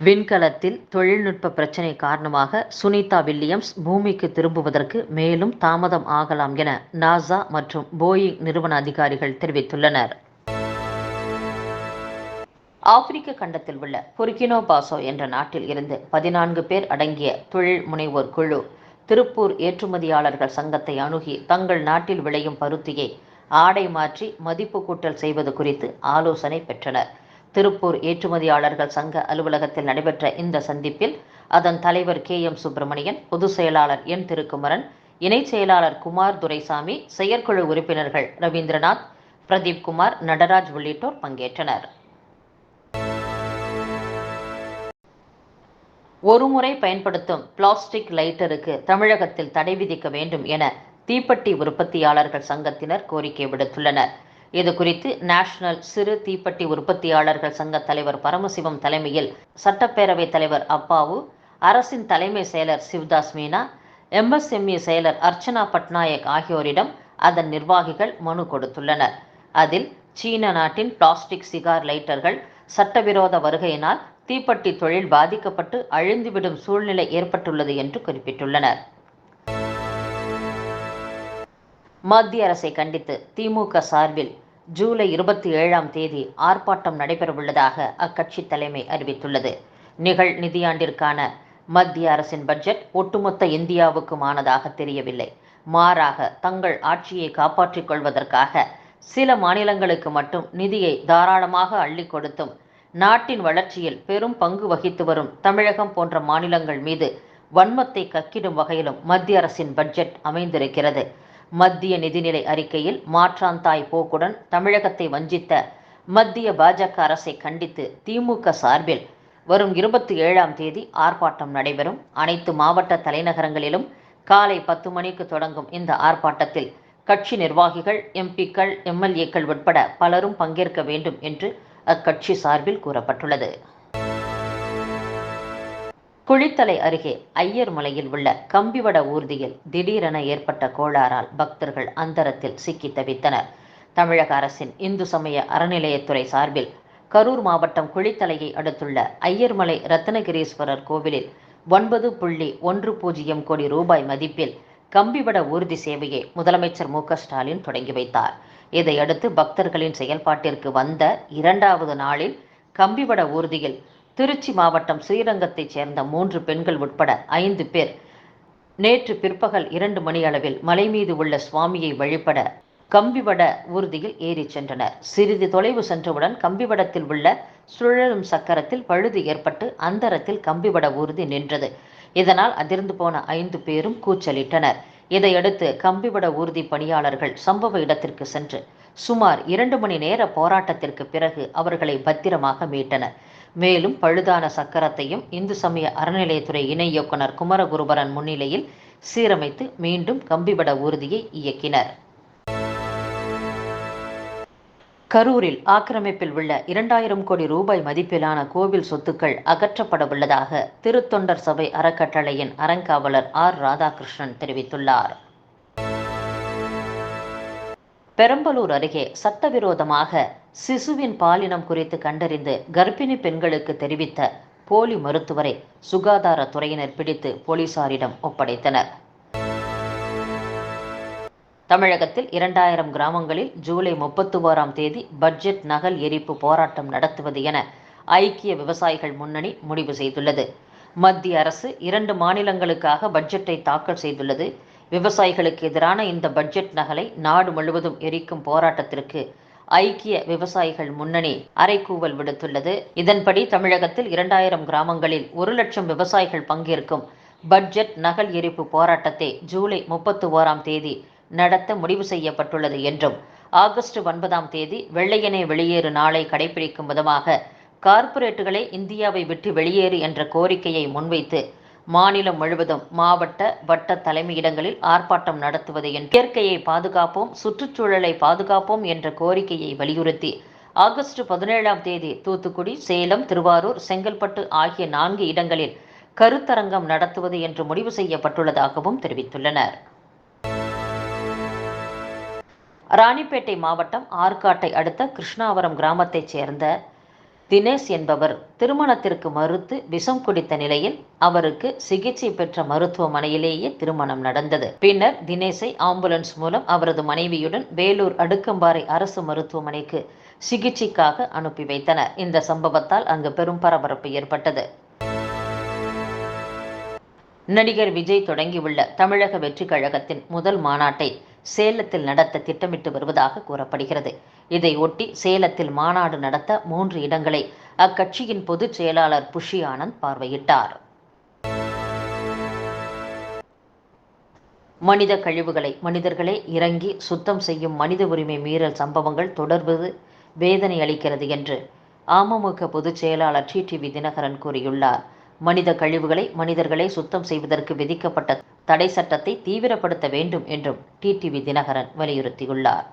விண்கலத்தில் தொழில்நுட்ப பிரச்சினை காரணமாக சுனிதா வில்லியம்ஸ் பூமிக்கு திரும்புவதற்கு மேலும் தாமதம் ஆகலாம் என நாசா மற்றும் போயிங் நிறுவன அதிகாரிகள் தெரிவித்துள்ளனர். ஆப்பிரிக்க கண்டத்தில் உள்ள புர்கினோ பாசோ என்ற நாட்டில் இருந்து பதினான்கு பேர் அடங்கிய தொழில் முனைவோர் குழு திருப்பூர் ஏற்றுமதியாளர்கள் சங்கத்தை அணுகி தங்கள் நாட்டில் விளையும் பருத்தியை ஆடை மாற்றி மதிப்பு கூட்டல் செய்வது குறித்து ஆலோசனை பெற்றனர். திருப்பூர் ஏற்றுமதியாளர்கள் சங்க அலுவலகத்தில் நடைபெற்ற இந்த சந்திப்பில் அதன் தலைவர் கே எம் சுப்பிரமணியன் பொதுச் செயலாளர் என் திருக்குமரன் இணைச் செயலாளர் குமார் துரைசாமி செயற்குழு உறுப்பினர்கள் ரவீந்திரநாத் பிரதீப் குமார் நடராஜ் உள்ளிட்டோர் பங்கேற்றனர். ஒருமுறை பயன்படுத்தும் பிளாஸ்டிக் லைட்டருக்கு தமிழகத்தில் தடை விதிக்க வேண்டும் என தீப்பெட்டி உற்பத்தியாளர்கள் சங்கத்தினர் கோரிக்கை விடுத்துள்ளனர். இது குறித்து நேஷனல் சிறு தீப்பெட்டி உற்பத்தியாளர்கள் சங்க தலைவர் பரமசிவம் தலைமையில் சட்டப்பேரவைத் தலைவர் அப்பாவு அரசின் தலைமை செயலர் சிவ்தாஸ் மீனா எம்எஸ்எம்இ செயலர் அர்ச்சனா பட்நாயக் ஆகியோரிடம் அதன் நிர்வாகிகள் மனு கொடுத்துள்ளனர். அதில் சீன நாட்டின் பிளாஸ்டிக் சிகார் லைட்டர்கள் சட்டவிரோத வருகையினால் தீப்பெட்டி தொழில் பாதிக்கப்பட்டு அழிந்துவிடும் சூழ்நிலை ஏற்பட்டுள்ளது என்று குறிப்பிட்டுள்ளனர். மத்திய அரசை கண்டித்து திமுக சார்பில் ஜூலை இருபத்தி ஏழாம் தேதி ஆர்ப்பாட்டம் நடைபெறவுள்ளதாக அக்கட்சி தலைமை அறிவித்துள்ளது. நிகழ் நிதியாண்டிற்கான மத்திய அரசின் பட்ஜெட் ஒட்டுமொத்த இந்தியாவுக்குமானதாக தெரியவில்லை. மாறாக தங்கள் ஆட்சியை காப்பாற்றிக் கொள்வதற்காக சில மாநிலங்களுக்கு மட்டும் நிதியை தாராளமாக அள்ளி கொடுத்தும் நாட்டின் வளர்ச்சியில் பெரும் பங்கு வகித்து வரும் தமிழகம் போன்ற மாநிலங்கள் மீது வன்மத்தை கக்கிடும் வகையிலும் மத்திய அரசின் பட்ஜெட் அமைந்திருக்கிறது. மத்திய நிதிநிலை அறிக்கையில் மாற்றாந்தாய் போக்குடன் தமிழகத்தை வஞ்சித்த மத்திய பாஜக அரசை கண்டித்து திமுக சார்பில் வரும் இருபத்தி ஏழாம் தேதி ஆர்ப்பாட்டம் நடைபெறும். அனைத்து மாவட்ட தலைநகரங்களிலும் காலை பத்து மணிக்கு தொடங்கும் இந்த ஆர்ப்பாட்டத்தில் கட்சி நிர்வாகிகள் எம்பிக்கள் எம்எல்ஏக்கள் உட்பட பலரும் பங்கேற்க வேண்டும் என்று அக்கட்சி சார்பில் கூறப்பட்டுள்ளது. குளித்தலை அருகே ஐயர் மலையில் உள்ள கம்பிவட ஊர்தியில் திடீரென ஏற்பட்ட கோளாறால் பக்தர்கள் அந்தரத்தில் சிக்கி தவித்தனர். தமிழக அரசின் இந்து சமய அறநிலையத்துறை சார்பில் கரூர் மாவட்டம் குளித்தலையை அடுத்துள்ள ஐயர்மலை ரத்னகிரீஸ்வரர் கோவிலில் ஒன்பது புள்ளி ஒன்று பூஜ்ஜியம் கோடி ரூபாய் மதிப்பில் கம்பிவட ஊர்தி சேவையை முதலமைச்சர் மு ஸ்டாலின் தொடங்கி வைத்தார். இதையடுத்து பக்தர்களின் செயல்பாட்டிற்கு வந்த இரண்டாவது நாளில் கம்பிவட ஊர்தியில் திருச்சி மாவட்டம் ஸ்ரீரங்கத்தைச் சேர்ந்த மூன்று பெண்கள் உட்பட ஐந்து பேர் நேற்று பிற்பகல் இரண்டு மணி அளவில் மலை மீது உள்ள சுவாமியை வழிபட கம்பிவட ஊர்தியில் ஏறிச் சென்றனர். சிறிது தொலைவு சென்றவுடன் கம்பிவடத்தில் உள்ள சுழலும் சக்கரத்தில் பழுது ஏற்பட்டு அந்தரத்தில் கம்பிவட ஊர்தி நின்றது. இதனால் அதிர்ந்து போன ஐந்து பேரும் கூச்சலிட்டனர். இதையடுத்து கம்பிவட ஊர்தி பணியாளர்கள் சம்பவ இடத்திற்கு சென்று சுமார் இரண்டு மணி நேர போராட்டத்திற்கு பிறகு அவர்களை பத்திரமாக மீட்டனர். மேலும் பழுதான சக்கரத்தையும் இந்து சமய அறநிலையத்துறை இணை இயக்குனர் குமரகுருபரன் முன்னிலையில் சீரமைத்து மீண்டும் கம்பிபட ஊர்தியை இயக்கினர். கரூரில் ஆக்கிரமிப்பில் உள்ள இரண்டாயிரம் கோடி ரூபாய் மதிப்பிலான கோவில் சொத்துக்கள் அகற்றப்பட உள்ளதாக திருத்தொண்டர் சபை அறக்கட்டளையின் அறங்காவலர் ஆர். ராதாகிருஷ்ணன் தெரிவித்துள்ளார். பெரம்பலூர் அருகே சட்டவிரோதமாக சிசுவின் பாலினம் குறித்து கண்டறிந்து கர்ப்பிணி பெண்களுக்கு தெரிவித்த போலி மருத்துவரை சுகாதாரத்துறையினர் பிடித்து போலீசாரிடம் ஒப்படைத்தனர். தமிழகத்தில் இரண்டாயிரம் கிராமங்களில் ஜூலை முப்பத்தி ஓராம் தேதி பட்ஜெட் நகல் எரிப்பு போராட்டம் நடத்துவது என ஐக்கிய விவசாயிகள் முன்னணி முடிவு செய்துள்ளது. மத்திய அரசு இரண்டு மாநிலங்களுக்காக பட்ஜெட்டை தாக்கல் செய்துள்ளது. விவசாயிகளுக்கு எதிரான இந்த பட்ஜெட் நகலை நாடு முழுவதும் எரிக்கும் போராட்டத்திற்கு ஐக்கிய விவசாயிகள் முன்னணி அரைக்கூவல் விடுத்துள்ளது. இதன்படி தமிழகத்தில் இரண்டாயிரம் கிராமங்களில் ஒரு லட்சம் விவசாயிகள் பங்கேற்கும் பட்ஜெட் நகல் எரிப்பு போராட்டத்தை ஜூலை முப்பத்தி ஓராம் தேதி நடத்த முடிவு செய்யப்பட்டுள்ளது என்றும் ஆகஸ்ட் ஒன்பதாம் தேதி வெள்ளையனே வெளியேறு நாளை கடைபிடிக்கும் விதமாக கார்ப்பரேட்டுகளை இந்தியாவை விட்டு வெளியேறு என்ற கோரிக்கையை முன்வைத்து மாநிலம் முழுவதும் மாவட்ட வட்ட தலைமையிடங்களில் ஆர்ப்பாட்டம் நடத்துவது என் இயற்கையை பாதுகாப்போம் சுற்றுச்சூழலை பாதுகாப்போம் என்ற கோரிக்கையை வலியுறுத்தி ஆகஸ்ட் பதினேழாம் தேதி தூத்துக்குடி சேலம் திருவாரூர் செங்கல்பட்டு ஆகிய நான்கு இடங்களில் கருத்தரங்கம் நடத்துவது என்று முடிவு செய்யப்பட்டுள்ளதாகவும் தெரிவித்துள்ளனர். ராணிப்பேட்டை மாவட்டம் ஆற்காட்டை அடுத்த கிருஷ்ணாவரம் கிராமத்தைச் சேர்ந்த தினேஷ் என்பவர் திருமணத்திற்கு மறுத்து விஷம் குடித்த நிலையில் அவருக்கு சிகிச்சை பெற்ற மருத்துவமனையிலேயே திருமணம் நடந்தது. பின்னர் தினேஷை ஆம்புலன்ஸ் மூலம் அவரது மனைவியுடன் வேலூர் அடுக்கம்பாறை அரசு மருத்துவமனைக்கு சிகிச்சைக்காக அனுப்பி வைத்தனர். இந்த சம்பவத்தால் அங்கு பெரும் பரபரப்பு ஏற்பட்டது. நடிகர் விஜய் தொடங்கியுள்ள தமிழக வெற்றிக் கழகத்தின் முதல் மாநாட்டை சேலத்தில் நடத்த திட்டமிட்டு வருவதாக கூறப்படுகிறது. இதையொட்டி சேலத்தில் மாநாடு நடத்த மூன்று இடங்களை அக்கட்சியின் பொதுச் செயலாளர் புஷி ஆனந்த் பார்வையிட்டார். மனித கழிவுகளை மனிதர்களே இறங்கி சுத்தம் செய்யும் மனித உரிமை மீறல் சம்பவங்கள் தொடர்வது வேதனை அளிக்கிறது என்று அமமுக பொதுச் செயலாளர் டி டிவி தினகரன் கூறியுள்ளார். மனித கழிவுகளை மனிதர்களை சுத்தம் செய்வதற்கு விதிக்கப்பட்ட தடை சட்டத்தை தீவிரப்படுத்த வேண்டும் என்றும் டிடிவி தினகரன் வலியுறுத்தியுள்ளார்.